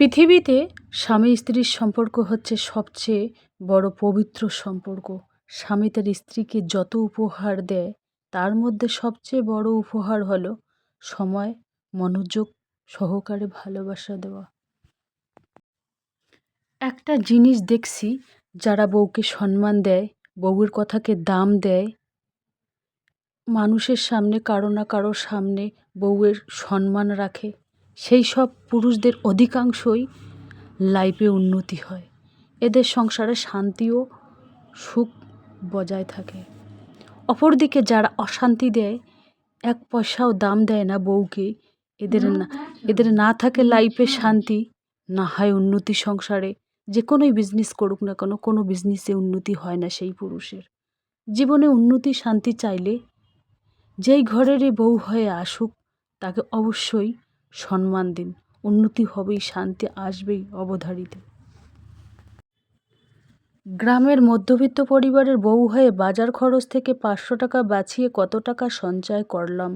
পৃথিবীতে স্বামী স্ত্রীর সম্পর্ক হচ্ছে সবচেয়ে বড় পবিত্র সম্পর্ক। স্বামী তার স্ত্রীকে যত উপহার দেয়, তার মধ্যে সবচেয়ে বড় উপহার হলো সময়, মনোযোগ, সহকারে ভালোবাসা দেওয়া। একটা জিনিস দেখছি, যারা বউকে সম্মান দেয়, বউয়ের কথাকে দাম দেয়, মানুষের সামনে কারও না কারও সামনে বউয়ের সম্মান রাখে। সেই সব পুরুষদের অধিকাংশই লাইফে উন্নতি হয়। এদের সংসারে শান্তি ও সুখ বজায় থাকে। অপরদিকে যারা অশান্তি দেয়, এক পয়সাও দাম দেয় না বউকে। এদের না এদের না থাকে লাইফে শান্তি, না হয় উন্নতি সংসারে। যে কোনোই বিজনেস করুক না কেন, কোনো বিজনেসে উন্নতি হয় না সেই পুরুষের। জীবনে উন্নতি, শান্তি চাইলে যেই ঘরেরই বউ হয়ে আসুক, তাকে অবশ্যই সম্মান দিন। উন্নতি হবেই, শান্তি আসবেই অবধারিত। গ্রামের মধ্যবিত্ত পরিবারের বউ হয়ে বাজার খরচ থেকে পাঁচশো টাকা বাঁচিয়ে কত টাকা সঞ্চয় করলাম?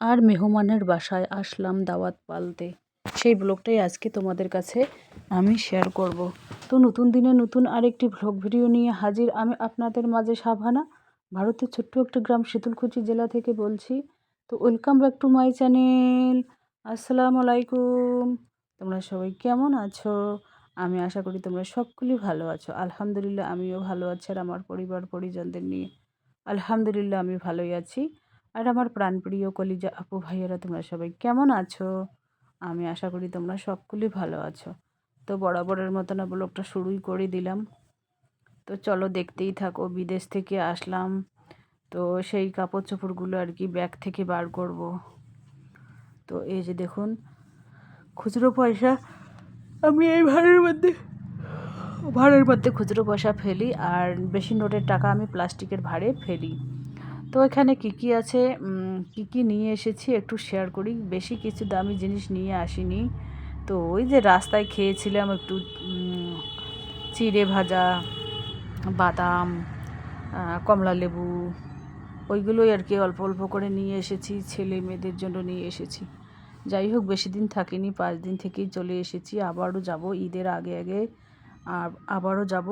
আর মেহমানের বাসায় আসলাম দাওয়াত পালতে। সেই ব্লগটাই আজকে তোমাদের কাছে আমি শেয়ার করব। তো নতুন দিনে নতুন আরেকটি ব্লগ ভিডিও নিয়ে হাজির আমি আপনাদের মাঝে সাভানা ভারতের ছোট্ট একটা গ্রাম শীতলকুচি জেলা থেকে বলছি। তো welcome back to my channel আসসালামু আলাইকুম। তোমরা সবাই কেমন আছো? আমি আশা করি তোমরা সকলেই ভালো আছো। আলহামদুলিল্লাহ, আমিও ভালো আছি আর আমার পরিবার, পরিজনদের নিয়ে। আলহামদুলিল্লাহ, আমি ভালোই আছি। আর আমার প্রাণপ্রিয় কলিজা আপু ভাইয়েরা, তোমরা সবাই কেমন আছো? আমি আশা করি তোমরা সকলেই ভালো আছো। তো বরাবরের মতন ব্লগটা শুরুই করে দিলাম। তো চলো দেখতেই থাকো, বিদেশ থেকে আসলাম। তো সেই কাপড় চোপড়গুলো আর কি ব্যাগ থেকে বার করব। তো এই যে দেখুন, খুচরো পয়সা। আমি এই ভাড়ের মধ্যে ভাড়ের মধ্যে খুচরো পয়সা ফেলি আর বেশি নোটের টাকা আমি প্লাস্টিকের ভাড়ে ফেলি। তো এখানে কী কী আছে? কী কী নিয়ে এসেছি একটু শেয়ার করি। বেশি কিছু দামি জিনিস নিয়ে আসিনি। তো ওই যে রাস্তায় খেয়েছিলাম একটু চিড়ে ভাজা, বাদাম কমলা লেবু ওইগুলোই আর কি অল্প অল্প করে নিয়ে এসেছি, ছেলে মেয়েদের জন্য নিয়ে এসেছি। যাই হোক, বেশি দিন থাকিনি, পাঁচ দিন থেকেই চলে এসেছি। আবারও যাব ঈদের আগে আগে। আর আবারও যাব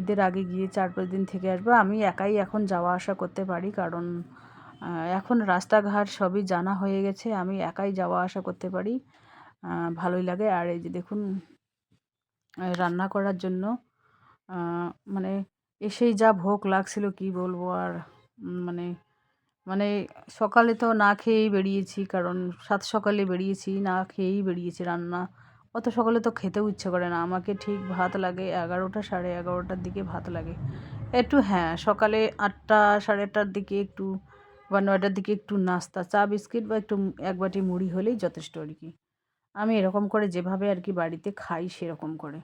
ঈদের আগে গিয়ে চার পাঁচ দিন থেকে আসব। আমি একাই এখন যাওয়া আসা করতে পারি, কারণ এখন রাস্তাঘাট সবই জানা হয়ে গেছে। আমি একাই যাওয়া আসা করতে পারি ভালোই লাগে। আর এই যে দেখুন রান্না করার জন্য মানে এসেই যা ভোগ লাগছিল, কি বলব আর মানে মানে সকালে তো না খেয়েই বেরিয়েছি, কারণ সাত সকালে বেরিয়েছি, না খেয়েই বেরিয়েছি রান্না। অত সকালে তো খেতেও ইচ্ছে করে না। আমাকে ঠিক ভাত লাগে এগারোটা সাড়ে এগারোটার দিকে ভাত লাগে। একটু হ্যাঁ সকালে আটটা সাড়ে আটটার দিকে একটু, বা নয়টার দিকে একটু নাস্তা, চা, বিস্কিট বা একটু এক বাটি মুড়ি হলেই যথেষ্ট আর কি। আমি এরকম করে যেভাবে আর কি বাড়িতে খাই সেরকম করে।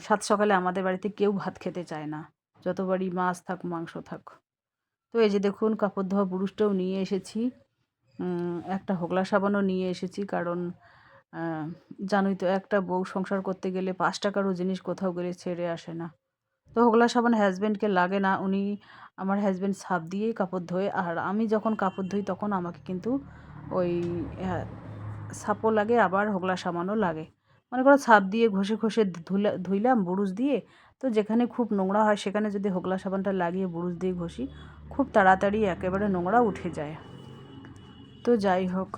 সাত সকালে আমাদের বাড়িতে কেউ ভাত খেতে চায় না। যতবারই মাছ থাক, মাংস থাক। তো এই যে দেখুন, কাপড় ধোয়া ব্রুশটাও নিয়ে এসেছি। একটা হোগলা সাবানও নিয়ে এসেছি কারণ জানোই তো একটা বউ সংসার করতে গেলে পাঁচ টাকারও জিনিস কোথাও গেলে ছেড়ে আসে না। তো হোগলা সাবান হাজব্যান্ডকে লাগে না, উনি আমার হাজব্যান্ড সাপ দিয়েই কাপড় ধোয় আর আমি যখন কাপড় ধুই তখন আমাকে কিন্তু ওই সাপও লাগে, আবার হোগলা সাবানও লাগে। মনে করো সাপ দিয়ে ঘষে ঘষে ধুলা, ধুইলাম বুরুজ দিয়ে, তো যেখানে খুব নোংরা হয় সেখানে যদি হোগলা সাবানটা লাগিয়ে বুরুজ দিয়ে ঘষি, খুব তাড়াতাড়ি একেবারে নোংরা উঠে যায়। তো যাই হোক,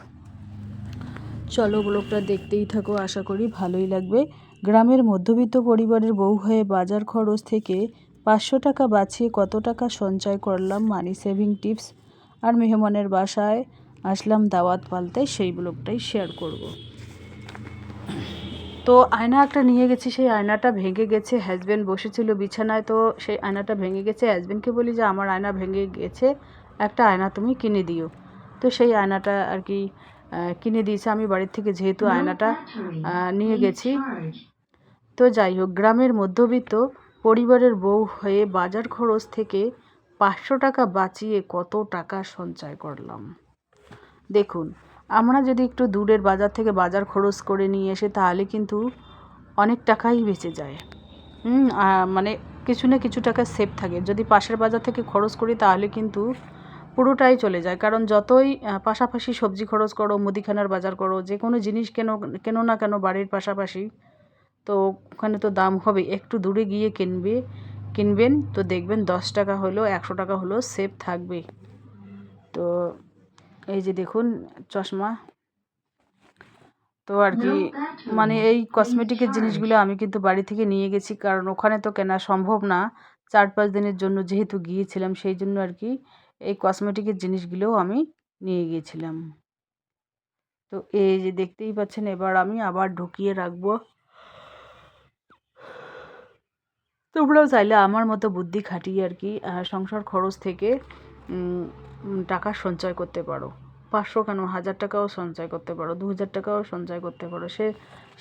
চলো ব্লগটা দেখতেই থাকো, আশা করি ভালোই লাগবে। গ্রামের মধ্যবিত্ত পরিবারের বউ হয়ে বাজার খরচ থেকে পাঁচশো টাকা বাঁচিয়ে কত টাকা সঞ্চয় করলাম মানি সেভিং টিপস আর মেহমানের বাসায় আসলাম দাওয়াত পালতে সেই ব্লগটাই শেয়ার করব। তো আয়না একটা নিয়ে গেছি সেই আয়নাটা ভেঙে গেছে হাজব্যান্ড বসেছিল বিছানায় তো সেই আয়নাটা ভেঙে গেছে। হাজব্যান্ডকে বলি যে আমার আয়না ভেঙে গেছে একটা আয়না তুমি কিনে দিও। তো সেই আয়নাটা আর কি কিনে দিয়েছে। আমি বাড়ির থেকে যেহেতু আয়নাটা নিয়ে গেছি। তো যাই হোক গ্রামের মধ্যবিত্ত পরিবারের বউ হয়ে বাজার খরচ থেকে পাঁচশো টাকা বাঁচিয়ে কত টাকা সঞ্চয় করলাম। দেখুন আমরা যদি একটু দূরের বাজার থেকে বাজার খরচ করে নিয়ে এসে তাহলে কিন্তু অনেক টাকাই বেঁচে যায়। মানে কিছু না কিছু টাকা সেভ থাকে। যদি পাশের বাজার থেকে খরচ করি তাহলে কিন্তু পুরোটাই চলে যায়। কারণ যতই পাশাপাশি সবজি খরচ করো, মুদিখানার বাজার করো, যে কোনো জিনিস কেন কেন না কেন বাড়ির পাশাপাশি তো ওখানে তো দাম হবে। একটু দূরে গিয়ে কিনবে, কিনবেন তো দেখবেন দশ টাকা হলো একশো টাকা হলো সেভ থাকবে। তো এই যে দেখুন চশমা। তো আর কি মানে এই কসমেটিকের জিনিসগুলো আমি কিন্তু বাড়ি থেকে নিয়ে গেছি কারণ ওখানে তো কেনা সম্ভব না। চার পাঁচ দিনের জন্য যেহেতু গিয়েছিলাম সেই জন্য আর কি এই কসমেটিকের জিনিসগুলোও আমি নিয়ে গিয়েছিলাম তো এই যে দেখতেই পাচ্ছেন এবার আমি আবার ঢুকিয়ে রাখব। তোমরাও চাইলে আমার মতো বুদ্ধি খাটিয়ে আর কি সংসার খরচ থেকে টাকা সঞ্চয় করতে পারো। পাঁচশো কেন? হাজার টাকাও সঞ্চয় করতে পারো। দু হাজার টাকাও সঞ্চয় করতে পারো। সে,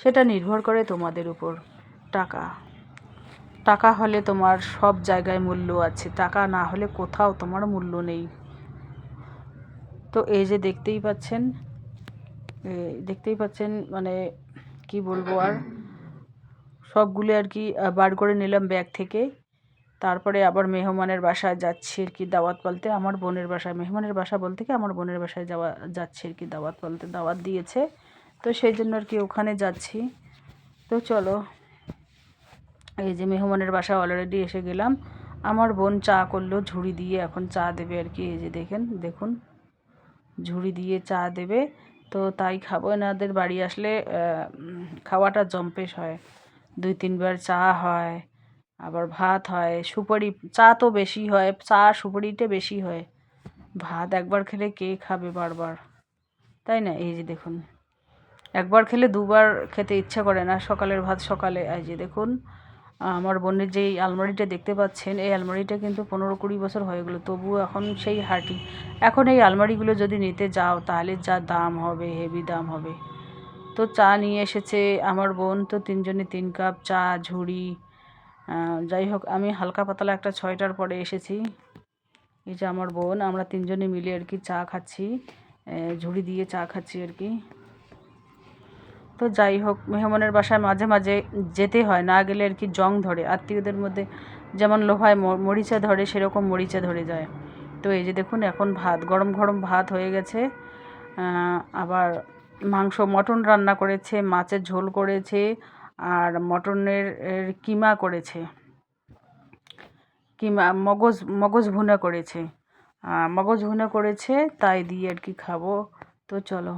সেটা নির্ভর করে তোমাদের উপর টাকা। টাকা হলে তোমার সব জায়গায় মূল্য আছে। টাকা না হলে কোথাও তোমার মূল্য নেই। তো এই যে দেখতেই পাচ্ছেন দেখতেই পাচ্ছেন মানে কি বলব আর? সবগুলো আর কি বার করে নিলাম ব্যাগ থেকে। তারপরে আবার মেহমানের বাসায় যাচ্ছি আর কি দাওয়াত পালতে আমার বোনের বাসায়, মেহমানের বাসা বলতে কি আমার বোনের বাসায় যাওয়া, যাচ্ছি আর কি দাওয়াত পালতে দাওয়াত দিয়েছে। তো সেই জন্য আর কি ওখানে যাচ্ছি। তো চলো, এই যে মেহমানের বাসায় অলরেডি এসে গেলাম। আমার বোন চা করল, ঝুড়ি দিয়ে এখন চা দেবে আর কি, এই যে দেখেন, দেখুন। ঝুড়ি দিয়ে চা দেবে, তো তাই খাব। এনাদের বাড়ি আসলে খাওয়াটা জম্পেশ হয়। দুই তিনবার চা হয়। আবার ভাত হয়, সুপারি, চা তো বেশি হয়, চা সুপারিটা বেশি হয়। ভাত একবার খেলে কে খাবে বারবার? তাই না? এই যে দেখুন, একবার খেলে দুবার খেতে ইচ্ছা করে না, সকালের ভাত সকালে। এই যে দেখুন, আমার বোনের যে আলমারিটা দেখতে পাচ্ছেন, এই আলমারিটা কিন্তু পনেরো কুড়ি বছর হয়ে গেলো তবুও এখন সেই হাঁটি। এখন এই আলমারিগুলো যদি নিতে যাও, তাহলে যা দাম হবে, হেভি দাম হবে। তো চা নিয়ে এসেছে আমার বোন, তো তিনজনে তিন কাপ চা, ঝুড়ি যাই হোক, আমি হালকা পাতলা একটা ছয়টার পরে এসেছি। এই যে আমার বোন, আমরা তিনজনে মিলে আর কি চা খাচ্ছি ঝুড়ি দিয়ে চা খাচ্ছি আর কি। তো যাই হোক, মেহমানের বাসায় মাঝে মাঝে যেতে হয়, না গেলে আর কি জং ধরে। আত্মীয়দের মধ্যে যেমন লোহায় মরিচা ধরে, সেরকম মরিচা ধরে যায়। তো এই যে দেখুন, এখন ভাত, গরম গরম ভাত হয়ে গেছে। আবার মাংস, মটন রান্না করেছে, মাছের ঝোল করেছে আর মটনের কিমা করেছে। কিমা, মগজ মগজ ভুনা করেছে। মগজ ভুনা করেছে, তাই দিয়ে আর কি খাব। তো চলো,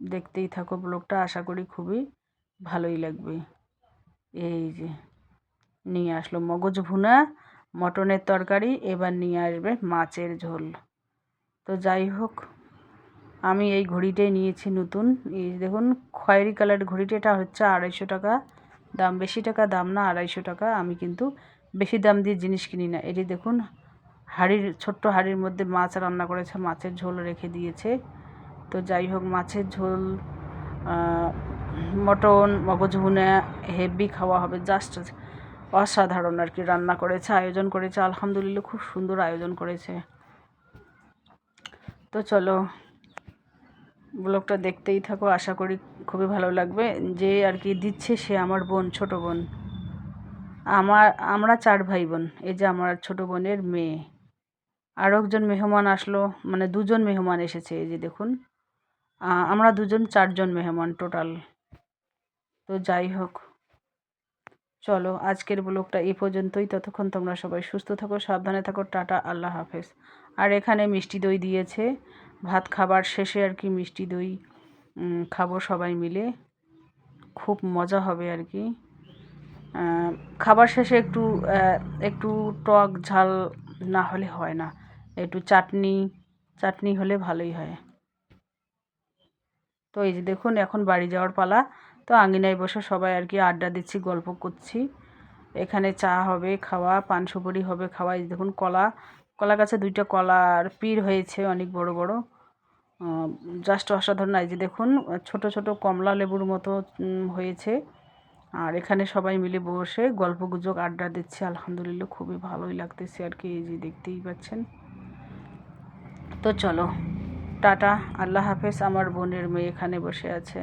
দেখতেই থাকো ব্লগটা, আশা করি খুবই ভালোই লাগবে। এই যে, নিয়ে আসলো মগজ ভুনা, মটনের তরকারি, এবার নিয়ে আসবে মাছের ঝোল। তো যাই হোক, আমি এই ঘড়িটাই নিয়েছি নতুন। এই দেখুন, খয়েরি কালার ঘড়িটা, এটা হচ্ছে আড়াইশো টাকা। দাম বেশি টাকা, দাম না আড়াইশো টাকা। আমি কিন্তু বেশি দাম দিয়ে জিনিস কিনি না। এটি দেখুন, হাঁড়ির, ছোট্ট হাঁড়ির মধ্যে মাছ রান্না করেছে, মাছের ঝোল রেখে দিয়েছে। তো যাই হোক, মাছের ঝোল মটন, মগজ ভুনা হেভি খাওয়া হবে। জাস্ট অসাধারণ আর কি রান্না করেছে, আয়োজন করেছে। আলহামদুলিল্লাহ খুব সুন্দর আয়োজন করেছে। তো চলো ব্লগটা দেখতেই থাকো, আশা করি খুবই ভালো লাগবে। যে আর কি দিচ্ছে সে আমার বোন, ছোট বোন। আমার, আমরা চার ভাই বোন এই যে আমার ছোট বোনের মেয়ে। আরও একজন মেহমান আসলো মানে দুজন মেহমান এসেছে, এই যে দেখুন। আমরা দুজন, চারজন মেহমান টোটাল। তো যাই হোক, চলো আজকের ব্লগটা এই পর্যন্তই। ততক্ষণ তোমরা সবাই সুস্থ থাকো, সাবধানে থাকো, টাটা, আল্লাহ হাফেজ। আর এখানে মিষ্টি দই দিয়েছে। ভাত খাবার শেষে আর কি মিষ্টি দই খাব সবাই মিলে। খুব মজা হবে আর কি। খাবার শেষে একটু একটু টক ঝাল না হলে হয় না। একটু চাটনি চাটনি হলে ভালোই হয়। তো এই যে দেখুন, এখন বাড়ি যাওয়ার পালা। তো আঙিনায় বসে সবাই আর কি আড্ডা দিচ্ছি, গল্প করছি। এখানে চা হবে, খাওয়া, পান সুপারি হবে, খাওয়া। এই দেখুন, কলা কলা গাছে দুইটা কলার পির হয়েছে অনেক বড় বড়। জাস্ট অসাধারণ এই যে দেখুন, ছোট ছোট কমলা লেবুর মতো হয়েছে। আর এখানে সবাই মিলে বসে গল্প গুজব আড্ডা দিচ্ছে। আলহামদুলিল্লাহ খুবই ভালোই লাগতেছে আর কি, এই যে দেখতেই পাচ্ছেন। তো চলো, টাটা, আল্লাহ হাফেজ। আমার বোনের মেয়ে এখানে বসে আছে।